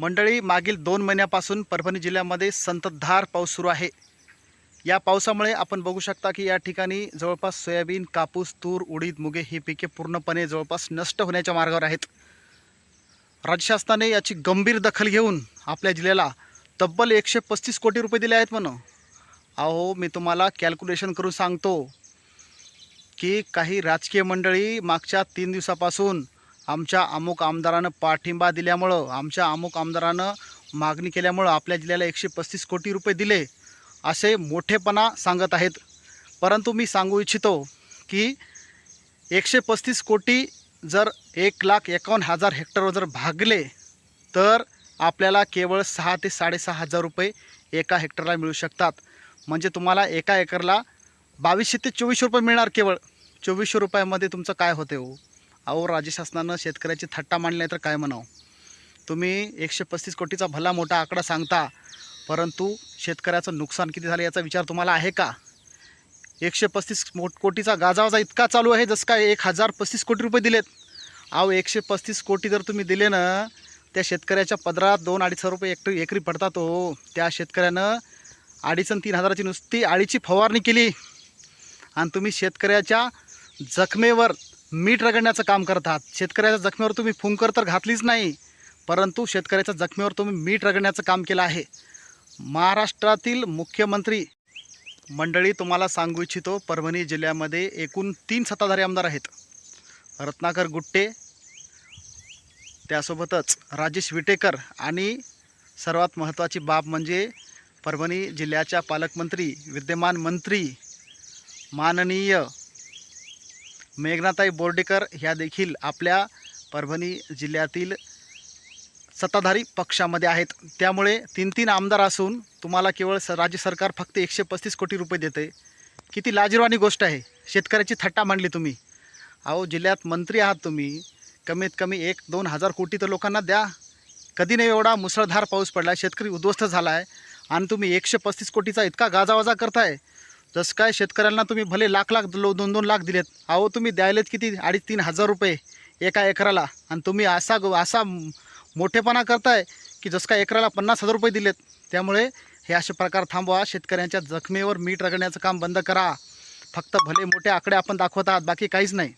मंडळी मागील दोन महिन्यापासून परभणी जिल्ह्यामध्ये संततधार पाऊस सुरू आहे. या पावसामुळे आपण बघू शकता की या ठिकाणी जवळपास सोयाबीन कापूस तूर उडीद मुगे ही पिके पूर्णपणे जवळपास नष्ट होण्याच्या मार्गावर आहेत. राज्य शासनाने याची गंभीर दखल घेऊन आपल्या जिल्ह्याला तब्बल एकशे पस्तीस कोटी रुपये दिले आहेत म्हणून. अहो मी तुम्हाला कॅल्क्युलेशन करून सांगतो की काही राजकीय मंडळी मागच्या तीन दिवसापासून आमच्या अमुक आमदारानं पाठिंबा दिल्यामुळं आमच्या अमुक आमदारानं मागणी केल्यामुळं आपल्या जिल्ह्याला एकशे पस्तीस कोटी रुपये दिले असे मोठेपणा सांगत आहेत. परंतु मी सांगू इच्छितो की एकशे पस्तीस कोटी जर एक लाख एकावन्न हजार हेक्टरवर जर भागले तर आपल्याला केवळ सहा ते साडेसहा हजार रुपये एका हेक्टरला मिळू शकतात. म्हणजे तुम्हाला एका एकरला बावीसशे ते चोवीसशे रुपये मिळणार केवळ. चोवीसशे रुपयामध्ये तुमचं काय होते हो? अहो राज्य शासनानं शेतकऱ्याची थट्टा मांडली नाही तर काय म्हणावं? तुम्ही एकशे पस्तीस कोटीचा भला मोठा आकडा सांगता परंतु शेतकऱ्याचं नुकसान किती झालं याचा विचार तुम्हाला आहे का? एकशे पस्तीस मोठ कोटीचा गाजावाजा इतका चालू आहे जसं काय एक हजार पस्तीस कोटी रुपये दिलेत. अहो एकशे पस्तीस कोटी जर तुम्ही दिले ना त्या शेतकऱ्याच्या पदरात दोन अडीच हजार रुपये एकरी एकरी पडतात हो. त्या शेतकऱ्यानं अडीच आणि तीन हजाराची नुसती अळीची फवारणी केली. आणि तुम्ही शेतकऱ्याच्या जखमेवर मीठ रगडण्याचं काम करतात शेतकऱ्याच्या जखमेवर तुम्ही फुंकर तर घातलीच नाही परंतु शेतकऱ्याच्या जखमेवर तुम्ही मीठ रगडण्याचं काम केलं आहे. महाराष्ट्रातील मुख्यमंत्री मंडळी तुम्हाला सांगू इच्छितो परभणी जिल्ह्यामध्ये एकूण तीन सत्ताधारी आमदार आहेत. रत्नाकर गुट्टे त्यासोबतच राजेश विटेकर आणि सर्वात महत्त्वाची बाब म्हणजे परभणी जिल्ह्याच्या पालकमंत्री विद्यमान मंत्री माननीय मेघनाताई बोर्डेकर ह्या देखील आपल्या परभणी जिल्ह्यातील सत्ताधारी पक्षामध्ये आहेत. त्यामुळे तीन तीन आमदार असून तुम्हाला केवळ स राज्य सरकार फक्त एकशे पस्तीस कोटी रुपये देते. किती लाजिरवाणी गोष्ट आहे. शेतकऱ्याची थट्टा मांडली तुम्ही. अहो जिल्ह्यात मंत्री आहात तुम्ही. कमीत कमी एक दोन हजार कोटी तर लोकांना द्या. कधी नाही एवढा मुसळधार पाऊस पडला शेतकरी उद्ध्वस्त झाला आहे आणि तुम्ही एकशे पस्तीस कोटीचा इतका गाजावाजा करताय. जसं काय शेतकऱ्यांना तुम्ही भले लाख लाख लो दोन दोन लाख दिलेत. अहो तुम्ही द्यायलेत किती? अडीच तीन हजार रुपये एका एकराला. आणि तुम्ही असा असा मोठेपणा करताय की जसं काय एकराला पन्नास हजार रुपये दिलेत. त्यामुळे हे असे प्रकार थांबवा. शेतकऱ्यांच्या जखमेवर मीठ रगडण्याचं काम बंद करा. फक्त भले मोठे आकडे आपण दाखवत आहात बाकी काहीच नाही.